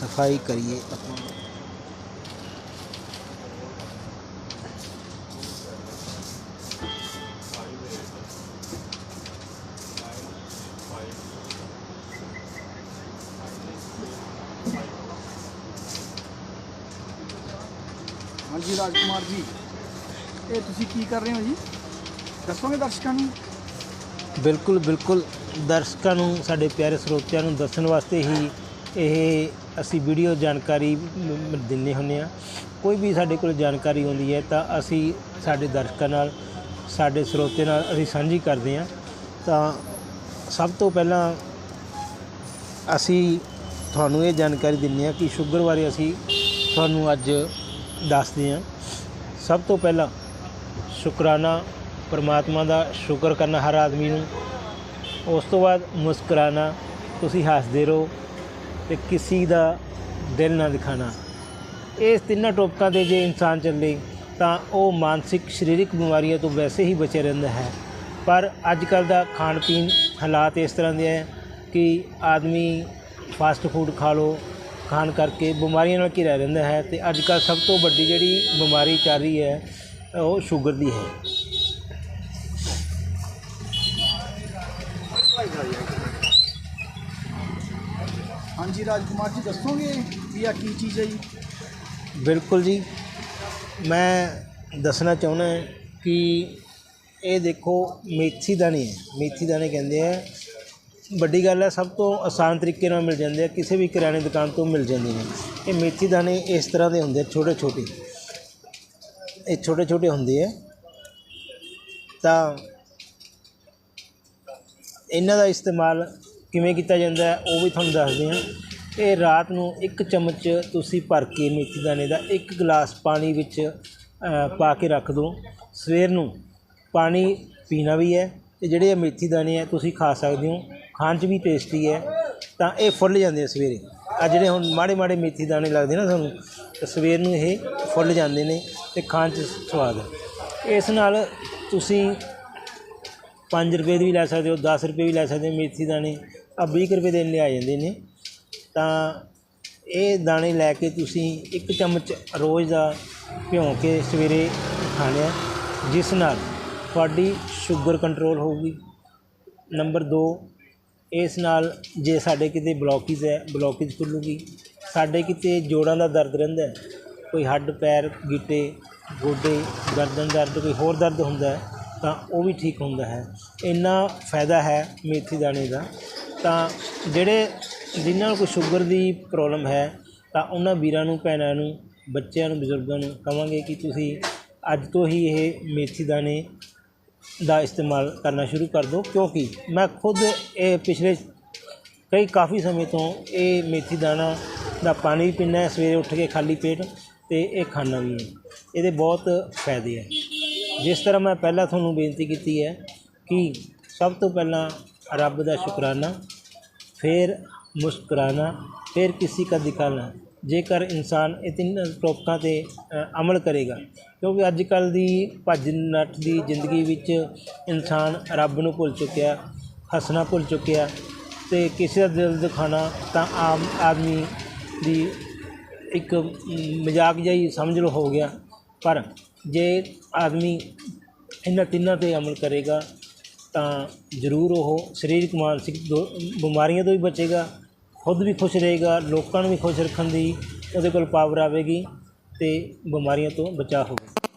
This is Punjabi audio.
ਸਫ਼ਾਈ ਕਰੀਏ ਆਪਾਂ। ਹਾਂਜੀ ਰਾਜਕੁਮਾਰ ਜੀ। ਇਹ ਤੁਸੀਂ ਕੀ ਕਰ ਰਹੇ ਹੋ ਜੀ? ਦੱਸੋਗੇ ਦਰਸ਼ਕਾਂ ਨੂੰ? ਬਿਲਕੁਲ ਬਿਲਕੁਲ। ਦਰਸ਼ਕਾਂ ਨੂੰ ਸਾਡੇ ਪਿਆਰੇ ਸਰੋਤਿਆਂ ਨੂੰ ਦੱਸਣ ਵਾਸਤੇ ਹੀ ਇਹ ਅਸੀਂ ਵੀਡੀਓ ਜਾਣਕਾਰੀ ਮ- ਮ- ਦਿੰਦੇ ਹੁੰਦੇ ਆ ਕੋਈ ਵੀ ਸਾਡੇ ਕੋਲ ਜਾਣਕਾਰੀ ਆਉਂਦੀ ਹੈ ਤਾਂ ਅਸੀਂ ਸਾਡੇ ਦਰਸ਼ਕਾਂ ਨਾਲ, ਸਾਡੇ ਸਰੋਤੇ ਨਾਲ ਅਸੀਂ ਸਾਂਝੀ ਕਰਦੇ ਹਾਂ। ਤਾਂ ਸਭ ਤੋਂ ਪਹਿਲਾਂ ਅਸੀਂ ਤੁਹਾਨੂੰ ਇਹ ਜਾਣਕਾਰੀ ਦਿੰਦੇ ਹਾਂ ਕਿ ਸ਼ੂਗਰ ਬਾਰੇ ਅਸੀਂ ਤੁਹਾਨੂੰ ਅੱਜ ਦੱਸਦੇ ਹਾਂ। ਸਭ ਤੋਂ ਪਹਿਲਾਂ ਸ਼ੁਕਰਾਨਾ ਪਰਮਾਤਮਾ ਦਾ ਸ਼ੁਕਰ ਕਰਨਾ ਹਰ ਆਦਮੀ ਨੂੰ। ਉਸ ਤੋਂ ਬਾਅਦ ਮੁਸਕਰਾਨਾ, ਤੁਸੀਂ ਹੱਸਦੇ ਰਹੋ। ਤੇ ਕਿਸੇ ਦਾ ਦਿਲ ਨਾ ਦਿਖਾਣਾ। ਇਸ ਤਿੰਨਾਂ ਟੋਪਕਾਂ ਤੇ ਜੇ ਇਨਸਾਨ ਚੱਲੇ, ਤਾਂ ਉਹ ਮਾਨਸਿਕ, ਸਰੀਰਕ ਬਿਮਾਰੀਆਂ ਤੋਂ ਵੈਸੇ ਹੀ ਬਚੇ ਰਹਿੰਦਾ ਹੈ। ਪਰ ਅੱਜ ਕੱਲ ਦਾ ਖਾਣ ਪੀਣ ਹਾਲਾਤ ਇਸ ਤਰ੍ਹਾਂ ਦੇ ਹੈ ਕਿ ਆਦਮੀ ਫਾਸਟ ਫੂਡ ਖਾ ਲੋ, ਖਾਣ ਕਰਕੇ ਬਿਮਾਰੀਆਂ ਨਾਲ ਘਿਰਿਆ ਰਹਿੰਦਾ ਹੈ ਤੇ ਅੱਜ ਕੱਲ ਸਭ ਤੋਂ ਵੱਡੀ ਜਿਹੜੀ ਬਿਮਾਰੀ ਚੱਲ ਰਹੀ ਹੈ, ਉਹ ਸ਼ੂਗਰ ਦੀ ਹੈ। ਹਾਂਜੀ, ਰਾਜਕੁਮਾਰ ਜੀ, ਦੱਸੋਗੇ ਵੀ ਆ ਕੀ ਚੀਜ਼ ਹੈ ਜੀ? ਬਿਲਕੁਲ ਜੀ। ਮੈਂ ਦੱਸਣਾ ਚਾਹੁੰਦਾ ਕਿ ਇਹ ਦੇਖੋ, ਮੇਥੀ ਦਾਣੇ ਹੈ। ਮੇਥੀ ਦਾਣੇ ਕਹਿੰਦੇ ਆ, ਵੱਡੀ ਗੱਲ ਹੈ, ਸਭ ਤੋਂ ਆਸਾਨ ਤਰੀਕੇ ਨਾਲ ਮਿਲ ਜਾਂਦੇ ਆ, ਕਿਸੇ ਵੀ ਕਿਰਾਣੇ ਦੁਕਾਨ ਤੋਂ ਮਿਲ ਜਾਂਦੇ ਨੇ। ਇਹ ਮੇਥੀ ਦਾਣੇ ਇਸ ਤਰ੍ਹਾਂ ਦੇ ਹੁੰਦੇ ਆ ਛੋਟੇ ਛੋਟੇ ਇਹ ਛੋਟੇ ਛੋਟੇ ਹੁੰਦੇ ਆ। ਤਾਂ ਇਹਨਾਂ ਦਾ ਇਸਤੇਮਾਲ ਕਿਵੇਂ ਕੀਤਾ ਜਾਂਦਾ ਉਹ ਵੀ ਤੁਹਾਨੂੰ ਦੱਸਦੇ ਹਾਂ। ਇਹ ਰਾਤ ਨੂੰ ਇੱਕ ਚਮਚ ਤੁਸੀਂ ਭਰ ਕੇ ਮੇਥੀ ਦਾਣੇ ਦਾ ਇੱਕ ਗਲਾਸ ਪਾਣੀ ਵਿੱਚ ਪਾ ਕੇ ਰੱਖ ਦਿਓ। ਸਵੇਰ ਨੂੰ ਪਾਣੀ ਪੀਣਾ ਵੀ ਹੈ ਤੇ ਜਿਹੜੇ ਇਹ ਮੇਥੀ ਦਾਣੇ ਆ ਤੁਸੀਂ ਖਾ ਸਕਦੇ ਹੋ। ਖਾਣ 'ਚ ਵੀ ਟੇਸਟੀ ਹੈ, ਤਾਂ ਇਹ ਫੁੱਲ ਜਾਂਦੇ ਆ ਸਵੇਰੇ। ਆ ਜਿਹੜੇ ਹੁਣ ਮਾੜੇ ਮਾੜੇ ਮੇਥੀ ਦਾਣੇ ਲੱਗਦੇ ਨਾ ਤੁਹਾਨੂੰ, ਤਾਂ ਸਵੇਰ ਨੂੰ ਇਹ ਫੁੱਲ ਜਾਂਦੇ ਨੇ ਤੇ ਖਾਣ 'ਚ ਸਵਾਦ ਹੈ। ਇਸ ਨਾਲ ਤੁਸੀਂ 5 ਰੁਪਏ ਦੀ ਵੀ ਲੈ ਸਕਦੇ ਹੋ 10 ਰੁਪਏ ਵੀ ਲੈ ਸਕਦੇ ਹੋ ਮੇਥੀ ਦਾਣੇ। ਆ 20 ਰੁਪਏ ਦੇ ਇੰਨੇ ਆ ਜਾਂਦੇ ਨੇ। ਤਾਂ ਇਹ ਦਾਣੇ ਲੈ ਕੇ ਤੁਸੀਂ ਇੱਕ ਚਮਚ ਰੋਜ਼ ਦਾ ਭਿਉਂ ਕੇ ਸਵੇਰੇ ਖਾਣੇ ਆ, ਜਿਸ ਨਾਲ ਤੁਹਾਡੀ ਸ਼ੂਗਰ ਕੰਟਰੋਲ ਹੋਊਗੀ। ਨੰਬਰ 2 ਇਸ ਨਾਲ ਜੇ ਸਾਡੇ ਕਿਤੇ ਬਲੋਕੇਜ ਹੈ, ਬਲੋਕੇਜ ਖੁੱਲੂਗੀ। ਸਾਡੇ ਕਿਤੇ ਜੋੜਾਂ ਦਾ ਦਰਦ ਰਹਿੰਦਾ ਕੋਈ ਹੱਡ, ਪੈਰ, ਗਿੱਟੇ, ਗੋਡੇ, ਗਰਦਨ ਦਰਦ, ਕੋਈ ਹੋਰ ਦਰਦ ਹੁੰਦਾ ਹੈ ਤਾਂ ਉਹ ਵੀ ਠੀਕ ਹੁੰਦਾ ਹੈ। ਇੰਨਾ ਫਾਇਦਾ ਹੈ ਮੇਥੀ ਦਾਣੇ ਦਾ। ਤਾਂ ਜਿਹੜੇ, ਜਿਨ੍ਹਾਂ ਨੂੰ ਕੋਈ ਸ਼ੂਗਰ ਦੀ ਪ੍ਰੋਬਲਮ ਹੈ, ਤਾਂ ਉਹਨਾਂ ਵੀਰਾਂ ਨੂੰ, ਭੈਣਾਂ ਨੂੰ, ਬੱਚਿਆਂ ਨੂੰ, ਬਜ਼ੁਰਗਾਂ ਨੂੰ ਕਹਾਂਗੇ ਕਿ ਤੁਸੀਂ ਅੱਜ ਤੋਂ ਹੀ ਇਹ ਮੇਥੀ ਦਾਣੇ ਦਾ ਇਸਤੇਮਾਲ ਕਰਨਾ ਸ਼ੁਰੂ ਕਰ ਦਿਓ। ਕਿਉਂਕਿ ਮੈਂ ਖੁਦ ਇਹ ਪਿਛਲੇ ਕਈ ਕਾਫੀ ਸਮੇਂ ਤੋਂ ਇਹ ਮੇਥੀ ਦਾਣਾ ਦਾ ਪਾਣੀ ਵੀ ਪੀਂਦਾ ਸਵੇਰੇ ਉੱਠ ਕੇ ਖਾਲੀ ਪੇਟ ਤੇ ਇਹ ਖਾਣਾ ਵੀ ਹੈ। ਇਹਦੇ ਬਹੁਤ ਫਾਇਦੇ ਹੈ। ਜਿਸ ਤਰ੍ਹਾਂ ਮੈਂ ਪਹਿਲਾਂ ਤੁਹਾਨੂੰ ਬੇਨਤੀ ਕੀਤੀ ਹੈ ਕਿ ਸਭ ਤੋਂ ਪਹਿਲਾਂ ਰੱਬ ਦਾ ਸ਼ੁਕਰਾਨਾ, ਫਿਰ ਮੁਸਕਰਾਨਾ, ਫਿਰ ਕਿਸੇ का ਦਿਖਾਣਾ ਜੇਕਰ ਇਨਸਾਨ ਇਹ ਤਿੰਨ ਟੋਪਕਾਂ ਤੇ ਅਮਲ ਕਰੇਗਾ, ਕਿਉਂਕਿ ਅੱਜ ਕੱਲ ਦੀ ਭੱਜ ਨੱਠ ਦੀ ਜ਼ਿੰਦਗੀ ਵਿੱਚ ਇਨਸਾਨ ਰੱਬ ਨੂੰ ਭੁੱਲ ਚੁੱਕਿਆ, ਹੱਸਣਾ ਭੁੱਲ ਚੁੱਕਿਆ ਤੇ ਕਿਸੇ ਦਾ ਦਿਲ ਦਿਖਾਣਾ ਤਾਂ ਆਮ ਆਦਮੀ ਦੀ ਇੱਕ ਮਜ਼ਾਕ ਜਿਹਾ ਸਮਝ ਲਓ ਹੋ ਗਿਆ। ਪਰ ਜੇ ਆਦਮੀ ਇਹਨਾਂ ਤਿੰਨਾਂ ਤੇ ਅਮਲ ਕਰੇਗਾ, ਤਾਂ ਜ਼ਰੂਰ ਉਹ ਸਰੀਰਕ ਮਾਨਸਿਕ ਦੋ ਬਿਮਾਰੀਆਂ ਤੋਂ ਵੀ ਬਚੇਗਾ, ਖੁਦ ਵੀ ਖੁਸ਼ ਰਹੇਗਾ, ਲੋਕਾਂ ਨੂੰ ਵੀ ਖੁਸ਼ ਰੱਖਣ ਦੀ ਉਹਦੇ ਕੋਲ ਪਾਵਰ ਆਵੇਗੀ ਅਤੇ ਬਿਮਾਰੀਆਂ ਤੋਂ ਬਚਾਅ ਹੋਵੇਗਾ।